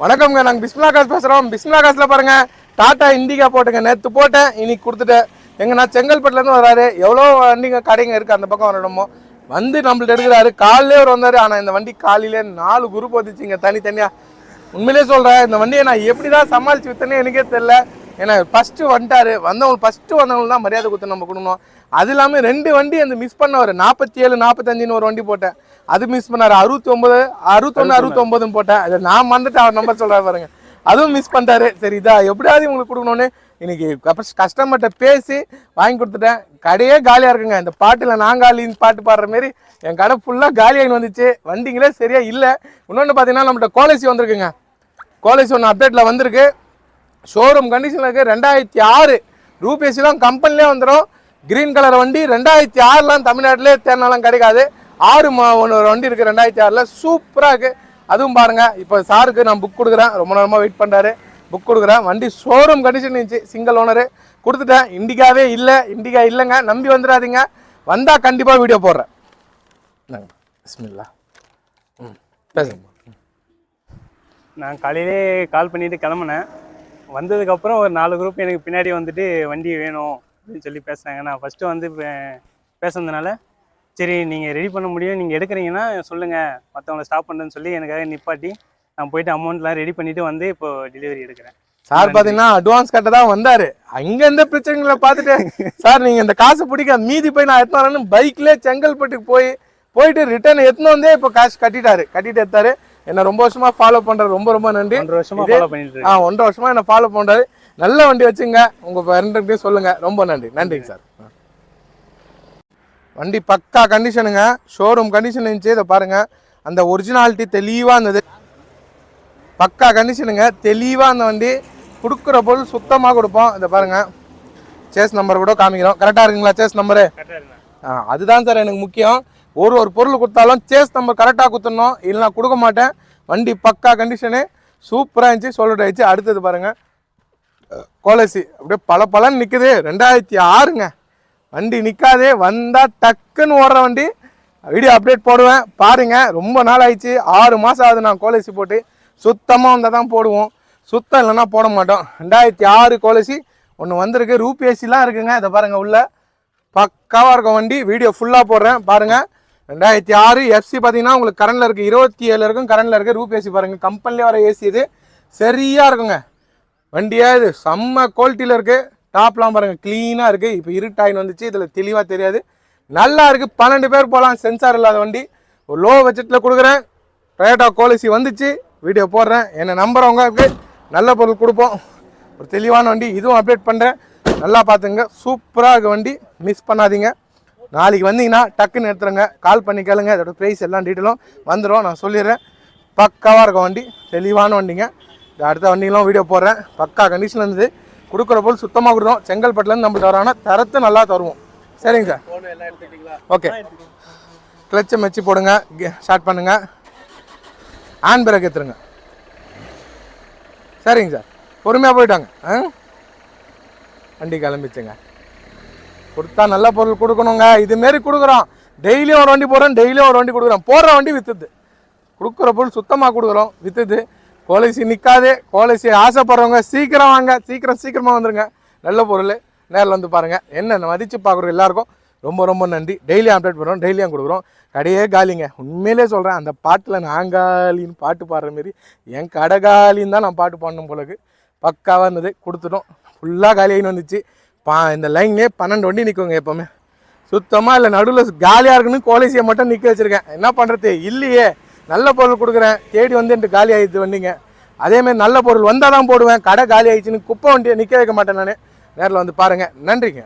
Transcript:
வணக்கம்ங்க நாங்கள் பிஸ்மிலா காசு பேசுகிறோம் பிஸ்மிலா காசில் பாருங்கள் டாட்டா இண்டிகா போட்டுங்க. நேற்று போட்டேன் இன்னைக்கு கொடுத்துட்டேன் எங்க நான் செங்கல்பட்டுலேருந்து வராரு. எவ்வளோ வண்டிங்க கடைங்க இருக்குது அந்த பக்கம் வரணுமோ? வந்து நம்மள்ட்ட எடுக்கிறாரு. காலையிலே ஒரு வந்தார். ஆனால் இந்த வண்டி காலையிலே நாலு குரூப் வந்துச்சுங்க தனித்தனியாக உண்மையிலே சொல்கிறேன் இந்த வண்டியை நான் எப்படி தான் சமாளித்து வித்தனே எனக்கே தெரில ஏன்னா ஃபஸ்ட்டு வந்துட்டாரு. வந்தவங்க ஃபஸ்ட்டு வந்தவங்களுக்கு தான் மரியாதை கொடுத்து நம்ம கொடுக்கணும் அது இல்லாமல் ரெண்டு வண்டி அந்த மிஸ் பண்ணவர். நாற்பத்தி ஏழு நாற்பத்தஞ்சுன்னு ஒரு வண்டி போட்டேன். அது மிஸ் பண்ணாரு. அறுபத்தி ஒன்பது அறுபத்தொன்று அறுபத்தொம்பதுன்னு போட்டேன். அதை நான் வந்துட்டு அவர் நம்பர் சொல்கிறாரு பாருங்க. அதுவும் மிஸ் பண்ணிட்டாரு. சரி இதா எப்படியாவது உங்களுக்கு கொடுக்கணும்னு இன்னைக்கு கஸ்டமர்கிட்ட பேசி வாங்கி கொடுத்துட்டேன். கடையே காலியாக இருக்குங்க. இந்த பாட்டில் நான் காலின்னு பாட்டு பாடுற மாரி என் கடை ஃபுல்லாக காலியாகி வந்துச்சு. வண்டிங்களே சரியா இல்லை. இன்னொன்று பார்த்தீங்கன்னா நம்மகிட்ட கோலசி வந்திருக்குங்க. கோலசி ஒன்று அப்டேட்டில் வந்திருக்கு. ஷோரூம் கண்டிஷனில் இருக்குது ரெண்டாயிரத்தி ஆறு ரூபேஸ்லாம் கம்பெனிலே வந்துடும் கிரீன் கலர் வண்டி ரெண்டாயிரத்தி ஆறுலாம் தமிழ்நாட்டிலே தேர்னாலும் கிடைக்காது. ஆறு மா ஒன்று ஒரு வண்டி இருக்குது ரெண்டாயிரத்தி ஆறில். சூப்பராக இருக்குது அதுவும் பாருங்கள் இப்போ சாருக்கு நான் புக் கொடுக்குறேன். ரொம்ப நேரமாக வெயிட் பண்ணுறாரு புக் கொடுக்குறேன். வண்டி ஷோரூம் கண்டிஷன் இருந்துச்சு. சிங்கிள் ஓனரு கொடுத்துட்டேன். இண்டிகாவே இல்லை. இண்டிகா இல்லைங்க. நம்பி வந்துடாதீங்க. வந்தால் கண்டிப்பாக வீடியோ போடுறேன். பிஸ்மில்லா. ம். பேசுங்க. நான் காலையிலே கால் பண்ணிட்டு கிளம்புனேன். வந்ததுக்கப்புறம் ஒரு நாலு குரூப் எனக்கு பின்னாடி வந்துட்டு வண்டி வேணும் அப்படின்னு சொல்லி பேசுனாங்க. நான் ஃபஸ்ட்டு வந்து பே- பேசுனதுனால சரி நீங்கள் ரெடி பண்ண முடியும். நீங்கள் எடுக்கிறீங்கன்னா சொல்லுங்கள் மற்றவங்கள ஸ்டாப் பண்ணுன்னு சொல்லி எனக்காக நிப்பாட்டி நான் போயிட்டு அமௌண்ட்லாம் ரெடி பண்ணிவிட்டு வந்து இப்போ டெலிவரி எடுக்கிறேன். சார் பாத்தீங்கன்னா அட்வான்ஸ் கட்ட தான் வந்தாரு. அங்க எந்த பிரச்சனைகளை பார்த்துட்டு சார் நீங்க இந்த காசு பிடிக்க மீதி போய் நான் எடுத்து வரேன்னு பைக்ல செங்கல்பட்டுக்கு போய் போயிட்டு ரிட்டர்ன் எடுத்துன்னு வந்தே இப்போ காசு கட்டிட்டாரு. கட்டிட்டு எடுத்தாரு. என்ன ரொம்ப வருஷமா ஃபாலோ பண்றாரு. ரொம்ப ரொம்ப நன்றி. ஒன்றரை வருஷமா இதே- ஃபாலோ பண்ணிட்டு ஆ ஒன்றரை வருஷமா என்ன ஃபாலோ பண்றாரு. நல்ல வண்டி வச்சுங்க. உங்க ஃப்ரெண்டுகிட்டயும் சொல்லுங்க. ரொம்ப நன்றி. நன்றிங்க சார் வண்டி பக்கா கண்டிஷனுங்க ஷோரூம் கண்டிஷன் இருந்துச்சு. இதை பாருங்க. அந்த ஒரிஜினாலிட்டி தெளிவா இருந்தது. பக்கா கண்டிஷனுங்க தெளிவாக அந்த வண்டி கொடுக்குற பொருள் சுத்தமாக கொடுப்போம். இதை பாருங்க. சேஸ் நம்பர் கூட காமிக்கிறோம். கரெக்டாக இருக்குங்களா சேஸ் நம்பரு ஆ அதுதான் சார் எனக்கு முக்கியம். ஒரு ஒரு பொருள் கொடுத்தாலும் சேஸ் நம்பர் கரெக்டாக கொடுத்துடணும். இல்லைனா கொடுக்க மாட்டேன். வண்டி பக்கா கண்டிஷனு சூப்பராக இருந்துச்சு சொல்லிட்டு ஆயிடுச்சு அடுத்தது பாருங்க. கோலசி. அப்படியே பல பலன்னு நிற்குது ரெண்டாயிரத்தி ஆறுங்க. வண்டி நிற்காதே வந்தால் டக்குன்னு ஓடுற வண்டி. வீடியோ அப்டேட் போடுவேன். பாருங்கள் ரொம்ப நாள் ஆயிடுச்சு. ஆறு மாதம் ஆகுது நான் கோலசி போட்டு. சுத்தமாக வந்தால் தான் போடுவோம். சுத்தம் இல்லைன்னா போட மாட்டோம். ரெண்டாயிரத்தி ஆறு கோலசி. ஒன்று வந்திருக்கு. ரூபிஎஸ்சிலாம் இருக்குங்க. இதை பாருங்கள் உள்ள. பக்காவாக இருக்கும் வண்டி. வீடியோ ஃபுல்லாக போடுறேன். பாருங்கள் ரெண்டாயிரத்தி ஆறு எஃப்சி பார்த்தீங்கன்னா உங்களுக்கு கரண்டில் இருக்குது இருபத்தி ஏழு இருக்கும் கரண்டில் இருக்குது ரூபிஎஸ்சி பாருங்கள் கம்பெனிலே வர ஏசி இது. சரியாக இருக்குங்க. வண்டியாக இது? செம்ம குவாலிட்டியில் இருக்குது டாப்லாம் பாருங்கள் க்ளீனாக இருக்குது இப்போ இருட்டாயின் வந்துச்சு இதில் தெளிவாக தெரியாது. நல்லா இருக்குது பன்னெண்டு பேர் போகலாம் சென்சார் இல்லாத வண்டி. ஒரு லோ பட்ஜெட்டில் கொடுக்குறேன். டொயோட்டா கோலிசி வந்துச்சு. வீடியோ போடுறேன். என்னை நம்பர் உங்களுக்கு. நல்ல பொருள் கொடுப்போம். ஒரு தெளிவான வண்டி. இதுவும் அப்டேட் பண்ணுறேன் நல்லா பார்த்துங்க. சூப்பராக இருக்க வண்டி. மிஸ் பண்ணாதீங்க. நாளைக்கு வந்தீங்கன்னா டக்குன்னு எடுத்துருங்க. கால் பண்ணி கேளுங்க. இதோட ப்ரைஸ் எல்லாம் டீட்டெயிலும் வந்துடும் நான் சொல்லிடுறேன். பக்காவாக இருக்கும் வண்டி. தெளிவான வண்டிங்க. இந்த அடுத்த வண்டிகளும் வீடியோ போடுறேன். பக்கா கண்டிஷன் இருந்தது. கொடுக்குற போல் சுத்தமாக கொடுத்தோம். செங்கல்பட்டுலேருந்து நம்மளுக்கு வரோன்னா தரத்து நல்லா தருவோம். சரிங்க சார். ஓகே. கிளச்சை மெச்சு போடுங்க. ஸ்டார்ட் பண்ணுங்க. ஹேண்ட் பிரேக் எடுத்துருங்க சரிங்க சார். பொறுமையாக போயிட்டாங்க. ஆ? வண்டி கிளம்பிச்சுங்க. கொடுத்தா நல்ல பொருள் கொடுக்கணுங்க. இதுமாரி கொடுக்குறோம். டெய்லியும் ஒரு வண்டி போடுறோம். டெய்லியும் ஒரு வண்டி கொடுக்குறோம். போடுற வண்டி வித்துது. கொடுக்குற பொருள் சுத்தமாக கொடுக்குறோம். வித்துது. கோலைசி நிற்காது கோலைசி ஆசைப்படுறவங்க சீக்கிரம் வாங்க. சீக்கிரம் சீக்கிரமாக வந்துடுங்க நல்ல பொருள். நேரில் வந்து பாருங்கள் என்ன மதித்து பார்க்குறோம் எல்லாருக்கும் ரொம்ப ரொம்ப நன்றி. டெய்லியும் அப்டேட் பண்ணுறோம். டெய்லியும் கொடுக்குறோம். கடையே காலிங்க. உண்மையிலே சொல்கிறேன் அந்த பாட்டில் நாங்காலின்னு பாட்டு பாடுற மாரி என் கடைகாலின்னு தான் நான் பாட்டு பாடணும் போலக்கு பக்காவாக இருந்தது கொடுத்துட்டோம். ஃபுல்லாக காலியாகின்னு வந்துச்சு. பா இந்த லைன்லேயே பன்னெண்டு வண்டி நிற்குங்க எப்போவுமே. சுத்தமாக இல்லை. நடுவில் காலியாக இருக்குன்னு கோலேசியை மட்டும் நிற்க வச்சுருக்கேன். என்ன பண்ணுறது இல்லையே. நல்ல பொருள் கொடுக்குறேன். தேடி வந்து என்ட்டு காலி ஆகிடுது வண்டிங்க. அதேமாரி நல்ல பொருள் வந்தால் தான் போடுவேன். கடை காலி ஆயிடுச்சுன்னு குப்பை வண்டியை நிற்க வைக்க மாட்டேன் நான். நேரில் வந்து பாருங்கள் நன்றிங்க.